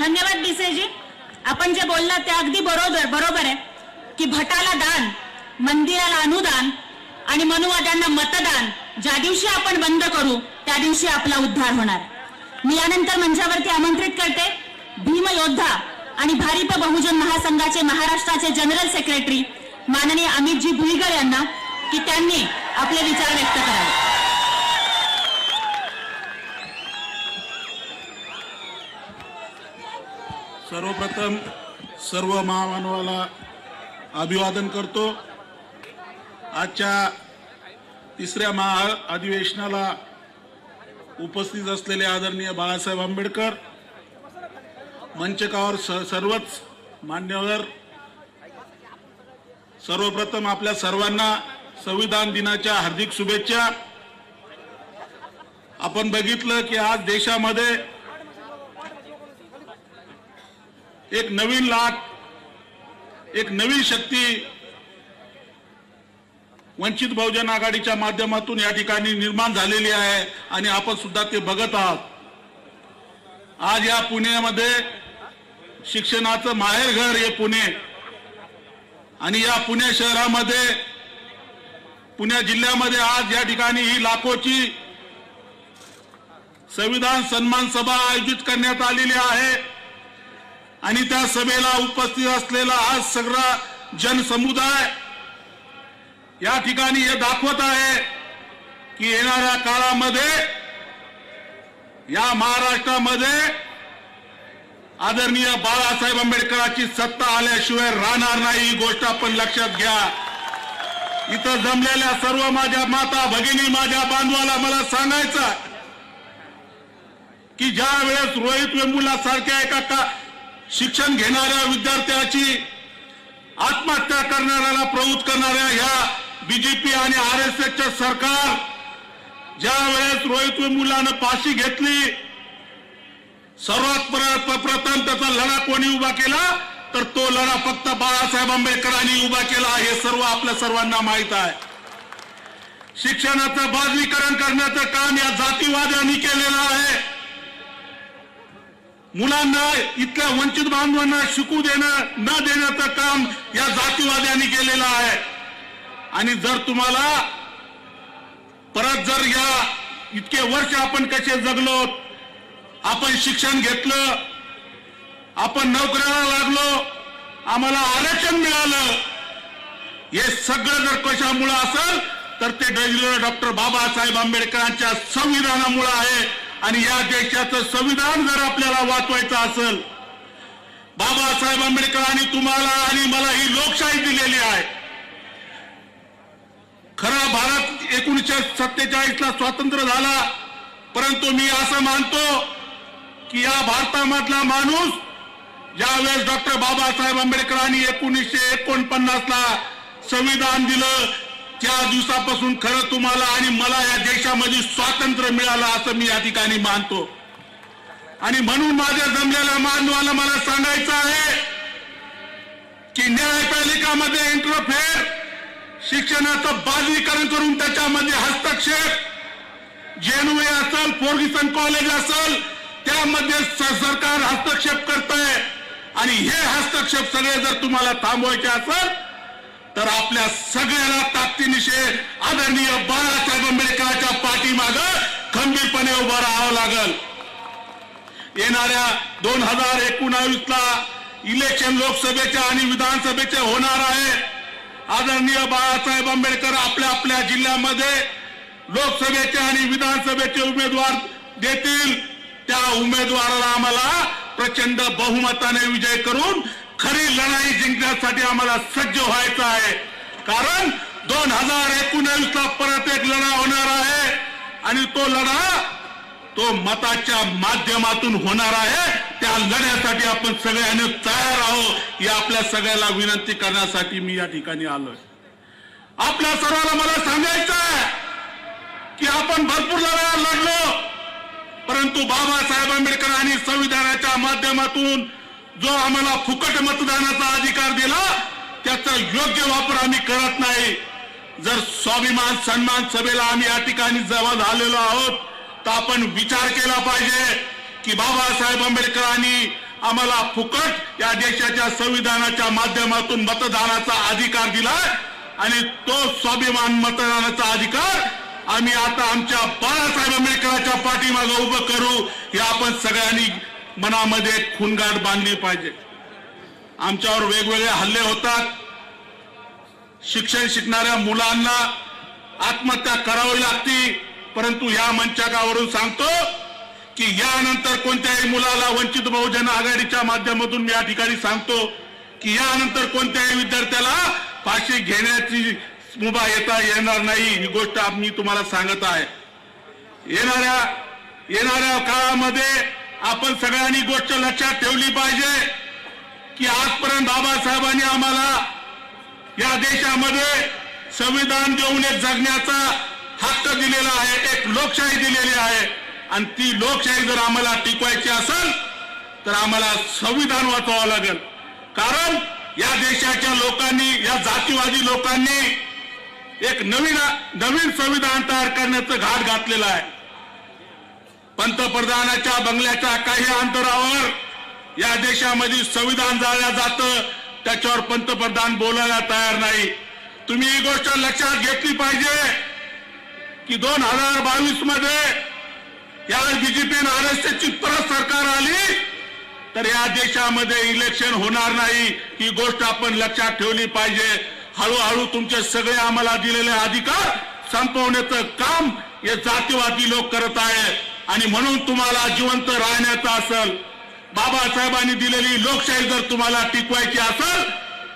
धन्यवाद डिसेजी आपण जे बोललात ते अगदी बरोबर बरोबर आहे. की भटाला दान मंदिराला अनुदान आणि मनुवाद्यांना मतदान ज्या दिवशी आपण बंद करू त्या दिवशी आपला उद्धार होणार. मी यानंतर मंचावरती आमंत्रित करते. भीम योद्धा आणि भारिप बहुजन महासंघाचे महाराष्ट्राचे जनरल सेक्रेटरी माननीय अमितजी भुईगर यांना की त्यांनी आपले विचार व्यक्त करावे. सर्वप्रथम सर्व महामानवाला अभिवादन करतो. आजच्या तिसऱ्या महा अधिवेशनाला उपस्थित असलेले आदरणीय बाळासाहेब आंबेडकर मंचकावर स- सर्वच मान्यवर सर्वप्रथम आपल्या सर्वांना संविधान दिनाच्या हार्दिक शुभेच्छा. आपण बघितलं की आज देशामध्ये एक नवीन लाट एक नवीन शक्ती वंचित बहुजन आघाडीच्या माध्यमातून या ठिकाणी निर्माण झालेली आहे आणि आपण सुद्धा ते बघत आहात. आज या पुण्यामध्ये शिक्षणाचं माहेरघर हे पुणे. आणि या पुणे शहरामध्ये पुणे जिल्ह्यामध्ये आज या ठिकाणी ही लाखोची संविधान सन्मान सभा आयोजित करण्यात आलेली आहे. आणि त्या सभेला उपस्थित असलेला हा सगळा जनसमुदाय या ठिकाणी हे दाखवत आहे की येणाऱ्या काळामध्ये या महाराष्ट्रामध्ये आदरणीय बाळासाहेब आंबेडकरांची सत्ता आल्याशिवाय राहणार नाही ही गोष्ट आपण लक्षात घ्या. इथं जमलेल्या सर्व माझ्या माता भगिनी माझ्या बांधवाला मला सांगायचं की ज्या वेळेस रोहित वेंबुला सारख्या एका का शिक्षण घेणाऱ्या विद्यार्थ्याची आत्महत्या करणाऱ्याला प्रवृत्त करणाऱ्या ह्या बीजेपी आणि आर एस एसच्या सरकार ज्या वेळेस रोहित मुलानं फाशी घेतली सर्वात प्रथम त्याचा लढा कोणी उभा केला? तर तो लढा फक्त बाळासाहेब आंबेडकरांनी उभा केला. हे सर्व आपल्या सर्वांना माहीत आहे. शिक्षणाचं बाजलीकरण करण्याचं काम या जातीवाद्यांनी केलेलं आहे. मुलांना इथल्या वंचित बांधवांना शिकू देणं न देण्याचं काम या जातीवाद्यांनी केलेलं आहे. आणि जर तुम्हाला परत जर या इतके वर्ष आपण कसे जगलो आपण शिक्षण घेतलं आपण नोकऱ्याला लागलो आम्हाला आरक्षण मिळालं हे सगळं जर कशामुळं असेल तर ते डॉक्टर बाबासाहेब आंबेडकरांच्या संविधानामुळे आहे. आणि या देशाचं संविधान जर आपल्याला वाचवायचं असेल बाबासाहेब आंबेडकरांनी तुम्हाला आणि मला ही लोकशाही दिलेली आहे. खरा भारत एकोणीसशे सत्तेचाळीस ला स्वातंत्र्य झाला परंतु मी असं मानतो की या भारतामधला माणूस ज्यावेळेस डॉक्टर बाबासाहेब आंबेडकरांनी एकोणीसशे एकोणपन्नास ला संविधान दिलं त्या दिवसापासून खरं तुम्हाला आणि मला या देशामध्ये स्वातंत्र्य मिळालं असं मी या ठिकाणी मानतो. आणि म्हणून माझ्या जमलेल्या मानवाला मला सांगायचं आहे की न्यायपालिकामध्ये इंटरफेअर शिक्षणाचं बाजरीकरण करून त्याच्यामध्ये हस्तक्षेप जेएनयू असेल फोर्गिसन कॉलेज असेल त्यामध्ये सरकार हस्तक्षेप करत आहे आणि हे हस्तक्षेप सगळे जर तुम्हाला थांबवायचे असेल तर आपल्या सगळ्याला ताकदीनिशे आदरणीय बाळासाहेब आंबेडकरांच्या पाठीमाग खंबीरपणे उभं राहावं लागल. येणाऱ्या दोन हजार एकोणावीस ला इलेक्शन लोकसभेच्या आणि विधानसभेचे होणार आहे. आदरणीय बाळासाहेब आंबेडकर आपल्या आपल्या जिल्ह्यामध्ये लोकसभेचे आणि विधानसभेचे उमेदवार देतील. त्या उमेदवाराला आम्हाला प्रचंड बहुमताने विजय करून खरी लढाई जिंकण्यासाठी आम्हाला सज्ज व्हायचं आहे. कारण दोन हजार एकोणावीस ला परत एक लढा होणार आहे आणि तो लढा तो मताच्या माध्यमातून होणार आहे. त्या लढ्यासाठी आपण सगळ्यांनी तयार आहोत. या आपल्या सगळ्याला विनंती करण्यासाठी मी या ठिकाणी आलोय. आपल्या सर्वांना मला सांगायचं आहे की आपण भरपूर लढा लढलो परंतु बाबासाहेब आंबेडकर माध्यमातून जो आम्हाला फुकट मतदानाचा अधिकार दिला त्याचा योग्य वापर आम्ही करत नाही. जर स्वाभिमान सन्मान सभेला आम्ही या ठिकाणी जमा झालेलो आहोत तर आपण विचार केला पाहिजे की बाबासाहेब आंबेडकरांनी आम्हाला फुकट या देशाच्या संविधानाच्या माध्यमातून मतदानाचा अधिकार दिला आणि तो स्वाभिमान मतदानाचा अधिकार आम्ही आता आमच्या बाळासाहेब आंबेडकरांच्या पाठीमागे उभं करू हे आपण सगळ्यांनी मनामध्ये खूनगाठ बांधली पाहिजे. आमच्यावर वेगवेगळे हल्ले होतात. शिक्षण शिकणाऱ्या मुलांना आत्महत्या करावी लागती. परंतु या मंचकावरून सांगतो की यानंतर कोणत्याही मुलाला वंचित बहुजन आघाडीच्या माध्यमातून मी या ठिकाणी सांगतो की यानंतर कोणत्याही विद्यार्थ्याला फाशी घेण्याची मुभा येता येणार नाही. ही गोष्ट मी तुम्हाला सांगत आहे. येणाऱ्या येणाऱ्या काळामध्ये आपण सगळ्यांनी गोष्ट लक्षात ठेवली पाहिजे की आजपर्यंत बाबासाहेबांनी आम्हाला या देशामध्ये संविधान देऊन एक जगण्याचा हक्क दिलेला आहे एक लोकशाही दिलेली आहे. आणि ती लोकशाही जर आम्हाला टिकवायची असेल तर आम्हाला संविधान वाचवावं लागेल. कारण या देशाच्या लोकांनी या जातीवादी लोकांनी एक नवीन नवीन संविधान तयार करण्याचं घाट घातलेलं आहे. पंतप्रधानाच्या बंगल्याच्या काही अंतरावर या देशामध्ये संविधान जाळलं जातं. त्याच्यावर पंतप्रधान बोलायला तयार नाही. तुम्ही ही गोष्ट लक्षात घेतली पाहिजे की दोन हजार बावीसमध्ये या बीजेपी आर एस परत सरकार आली तर या देशामध्ये इलेक्शन होणार नाही. ही गोष्ट आपण लक्षात ठेवली पाहिजे. हळूहळू तुमचे सगळे आम्हाला दिलेले अधिकार संपवण्याचं काम हे जातीवादी लोक करत आहे आणि म्हणून तुम्हाला जिवंत राहण्याचं असेल. बाबासाहेबांनी दिलेली लोकशाही जर तुम्हाला टिकवायची असेल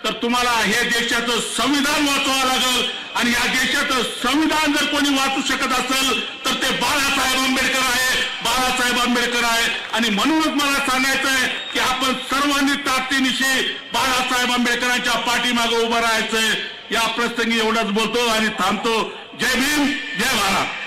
तर तुम्हाला हे देशाचं संविधान वाचवावं लागेल. आणि या देशाचं संविधान जर कोणी वाचू शकत असेल तर ते बाळासाहेब आंबेडकर आहे. बाळासाहेब आंबेडकर आहे. आणि म्हणूनच मला सांगायचं आहे की आपण सर्वांनी ताकदीनिशी बाळासाहेब आंबेडकरांच्या पाठीमागे उभं राहायचंय. या प्रसंगी एवढंच बोलतो आणि थांबतो. जय भीम जय भारत.